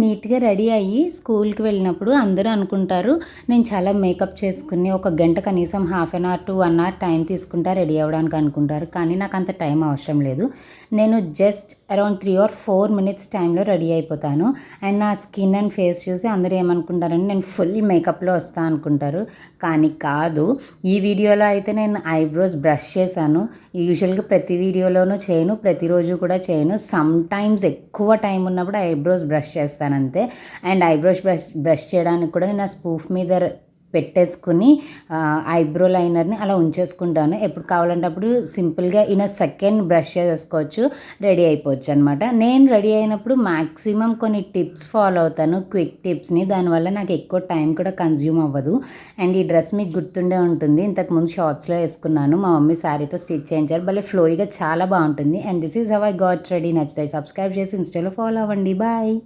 నీట్గా రెడీ అయ్యి స్కూల్కి వెళ్ళినప్పుడు అందరూ అనుకుంటారు నేను చాలా మేకప్ చేసుకుని ఒక గంట కనీసం half an hour to one hour time తీసుకుంటా రెడీ అవ్వడానికి అనుకుంటారు. కానీ నాకు అంత టైం అవసరం లేదు. నేను just around three or four minutes టైంలో రెడీ అయిపోతాను. అండ్ నా స్కిన్ అండ్ ఫేస్ చూసి అందరూ ఏమనుకుంటారని నేను ఫుల్ మేకప్లో వస్తా అనుకుంటారు. కానీ కాదు ఈ వీడియోలో అయితే నేను ఐబ్రోస్ బ్రష్ చేశాను. యూజువల్గా ప్రతి వీడియోలోనూ చేయను ప్రతిరోజు కూడా చేయను. సమ్ టైమ్స్ ఎక్కువ టైం ఉన్నప్పుడు ఐబ్రోస్ బ్రష్ చేస్తాను చేస్తానంతే. అండ్ ఐబ్రోస్ బ్రష్ బ్రష్ చేయడానికి కూడా నేను ఆ స్పూఫ్ మీద పెట్టేసుకుని ఐబ్రో లైనర్ని అలా ఉంచేసుకుంటాను. ఎప్పుడు కావాలంటే అప్పుడు సింపుల్గా ఇన్ సెకండ్ బ్రష్ చేసుకోవచ్చు రెడీ అయిపోవచ్చు అనమాట నేను రెడీ అయినప్పుడు మ్యాక్సిమం కొన్ని టిప్స్ ఫాలో అవుతాను క్విక్ టిప్స్ని. దానివల్ల నాకు ఎక్కువ టైం కూడా కన్జ్యూమ్ అవ్వదు. అండ్ ఈ డ్రెస్ మీకు గుర్తుండే ఉంటుంది. ఇంతకుముందు షార్ట్స్లో వేసుకున్నాను. మా మమ్మీ శారీతో స్టిచ్ చేయించారు. భలే ఫ్లోయిగా చాలా బాగుంటుంది. And this is how I got ready. నచ్చితే సబ్స్క్రైబ్ చేసి ఇన్స్టాలో ఫాలో అవ్వండి. బాయ్.